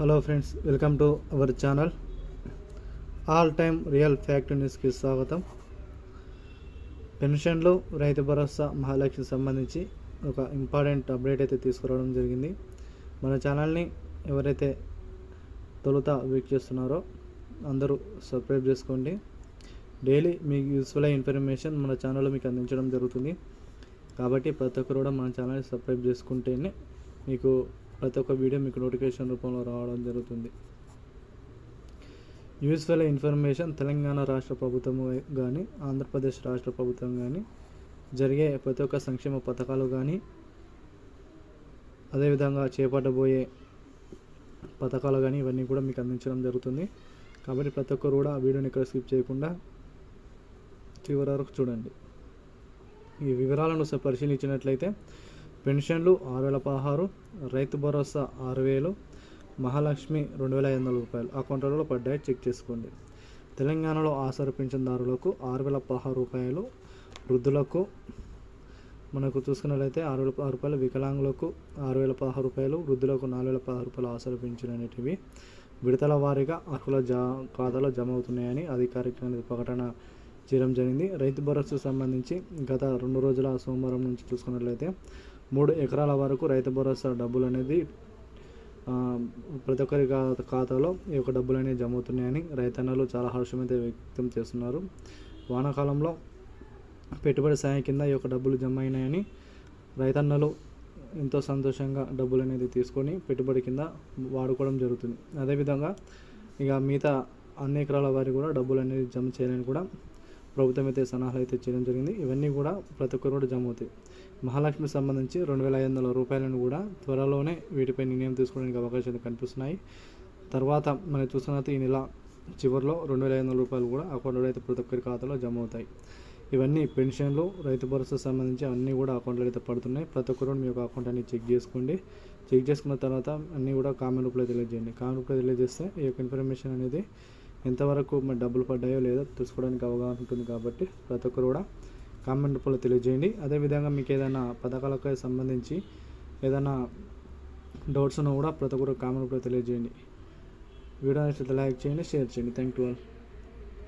Hello friends welcome to our channel all time real fact న్యూస్కి స్వాగతం. పెన్షన్లు రైతు భరోసా మహాలక్ష్మి సంబంధించి ఒక ఇంపార్టెంట్ అప్డేట్ అయితే తీసుకురావడం జరిగింది. మన ఛానల్ని ఎవరైతే తొలుత వీక్ చేస్తున్నారో అందరూ సబ్స్క్రైబ్ చేసుకోండి. డైలీ మీకు యూస్ఫుల్ అయ్యే ఇన్ఫర్మేషన్ మన ఛానల్లో మీకు అందించడం జరుగుతుంది. కాబట్టి ప్రతి ఒక్కరు కూడా మన ఛానల్ని సబ్స్క్రైబ్ చేసుకుంటేనే మీకు ప్రతి ఒక్క వీడియో మీకు నోటిఫికేషన్ రూపంలో రావడం జరుగుతుంది. యూస్ఫుల్ ఇన్ఫర్మేషన్ తెలంగాణ రాష్ట్ర ప్రభుత్వం కానీ ఆంధ్రప్రదేశ్ రాష్ట్ర ప్రభుత్వం కానీ జరిగే ప్రతి ఒక్క సంక్షేమ పథకాలు కానీ అదేవిధంగా చేపట్టబోయే పథకాలు కానీ ఇవన్నీ కూడా మీకు అందించడం జరుగుతుంది. కాబట్టి ప్రతి ఒక్కరు కూడా ఆ వీడియోని ఇక్కడ స్కిప్ చేయకుండా చివరి వరకు చూడండి. ఈ వివరాలను పరిశీలించినట్లయితే పెన్షన్లు ఆరు వేల పదహారు రైతు భరోసా ఆరు వేలు మహాలక్ష్మి రెండు వేల ఐదు వందల రూపాయలు అకౌంట్లలో పడ్డాయి చెక్ చేసుకోండి. తెలంగాణలో ఆసర పింఛన్దారులకు ఆరు వేల పదహారు రూపాయలు వృద్ధులకు మనకు చూసుకున్నట్లయితే ఆరు వేల పదహారు రూపాయలు వికలాంగులకు ఆరు వేల పదహారు రూపాయలు వృద్ధులకు నాలుగు వేల పదహారు రూపాయలు ఆసర పింఛన్ అనేటివి విడతల వారీగా అర్హుల జా ఖాతాలో జమ అవుతున్నాయని అధికారికంగా ప్రకటన చేయడం జరిగింది. రైతు భరోసాకు సంబంధించి గత రెండు రోజుల సోమవారం నుంచి చూసుకున్నట్లయితే మూడు ఎకరాల వరకు రైతు భరోసా డబ్బులు అనేది ప్రతి ఒక్కరి ఖాతాలో ఈ యొక్క డబ్బులు అనేవి జమ అవుతున్నాయని రైతన్నలు చాలా హర్షం అయితే వ్యక్తం చేస్తున్నారు. వానాకాలంలో పెట్టుబడి సాయం కింద ఈ యొక్క డబ్బులు జమ అయినాయని రైతన్నలు ఎంతో సంతోషంగా డబ్బులు అనేది తీసుకొని పెట్టుబడి కింద వాడుకోవడం జరుగుతుంది. అదేవిధంగా ఇక మిగతా అన్ని ఎకరాల వారి కూడా డబ్బులు అనేది జమ చేయాలని కూడా ప్రభుత్వం అయితే సలహాలు అయితే చేయడం జరిగింది. ఇవన్నీ కూడా ప్రతి ఒక్కరు కూడా జమ అవుతాయి. మహాలక్ష్మికి సంబంధించి రెండు వేల ఐదు వందల రూపాయలను కూడా త్వరలోనే వీటిపై నిర్ణయం తీసుకోవడానికి అవకాశాలు కనిపిస్తున్నాయి. తర్వాత మనం చూస్తున్నట్టు ఈ నెల చివరిలో రెండు వేల ఐదు వందల రూపాయలు కూడా అకౌంట్లో అయితే ప్రతి ఒక్కరి ఖాతాలో జమ అవుతాయి. ఇవన్నీ పెన్షన్లు రైతు భరోసా సంబంధించి అన్నీ కూడా అకౌంట్లో అయితే పడుతున్నాయి. ప్రతి ఒక్కరు మీ యొక్క అకౌంట్ అనేది చెక్ చేసుకోండి. చెక్ చేసుకున్న తర్వాత అన్నీ కూడా కామెంట్ రూపంలో తెలియజేయండి. కామెంట్ రూపంలో తెలియజేస్తే ఈ యొక్క ఇన్ఫర్మేషన్ అనేది ఎంతవరకు మరి డబ్బులు పడ్డాయో లేదో తెలుసుకోవడానికి అవగాహన ఉంటుంది కాబట్టి ప్రతి ఒక్కరు కూడా కామెంట్ రూపంలో తెలియజేయండి. అదేవిధంగా మీకు ఏదైనా పథకాలకు సంబంధించి ఏదైనా డౌట్స్ ఉన్నా కూడా ప్రతి ఒక్కరు కామెంట్ రూపంలో తెలియజేయండి. వీడియో నచ్చితే లైక్ చేయండి షేర్ చేయండి. Thank you all.